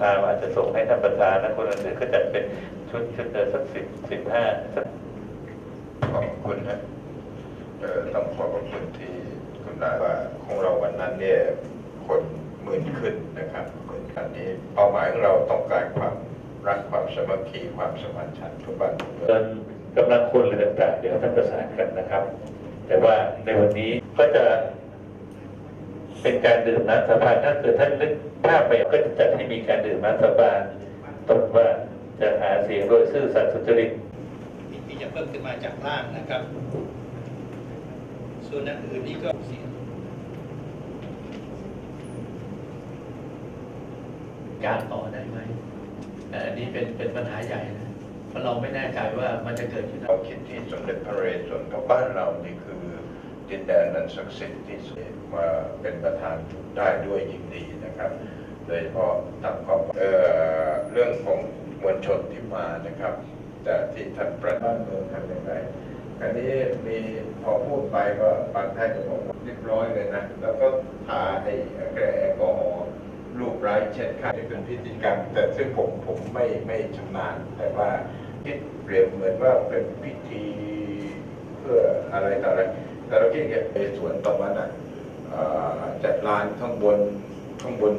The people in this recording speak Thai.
พาอาจจะส่งให้ท่านประธานและคนอื่นๆก็จัดเป็นชุดชุดเดิมสักสิบสิบห้าขอบคุณนะต้องขอบคุณที่คุณนายว่าของเราวันนั้นเนี่ยคนหมื่นขึ้นนะครับหมื่นอันนี้เป้าหมายของเราต้องการความรักความสามัคคีความสมานฉันทุกบ้านทุกเมืองเงินกำลังคนหรือต่างๆเดี๋ยวท่านประสานกันนะครับ แต่ว่าในวันนี้ก็จะ เป็นการดื่มน้ำสาบานถ้าเกิดท่านนึกภาพไปก็จะจัดให้มีการดื่มน้ำสาบานตรงว่าจะหาเสียงโดยซื่อสัตย์สุจริตที่จะเพิ่มขึ้นมาจากล่างนะครับ ส่วนอันอื่นนี่ก็เสียงการต่อได้ไหมแต่อันนี้เป็นเป็นปัญหาใหญ่นะเพราะเราไม่แน่ใจว่ามันจะเกิดขึ้นเราคิดที่สมเด็จพระนเรศวรกับบ้านเรานี่คือ ดินแดนนั้นศักดิ์สิทธิ์ที่สุดมาเป็นประธานได้ด้วยยิ่งดีนะครับโดยเฉพาะทางความเอ่อเรื่องของมวลชนที่มานะครับ แต่ที่ท่านประธานเมืองทำยังไงอันนี้มีพอพูดไปก็บางท่านก็บอกเรียบร้อยเลยนะ แล้วก็ทาไอ้แกรแอลกอฮอล์รูปไร้เช็ดข้างนี่เป็นพิธีกรรม แต่ซึ่งผมผมไม่ไม่ชำนาญแต่ว่าคิดเปรียบเหมือนว่าเป็นพิธีเพื่ออะไรต่ออะไร ที่เราคิดอย่างในสวนตรงนั้นอะจัดลานข้างบนข้างบนที่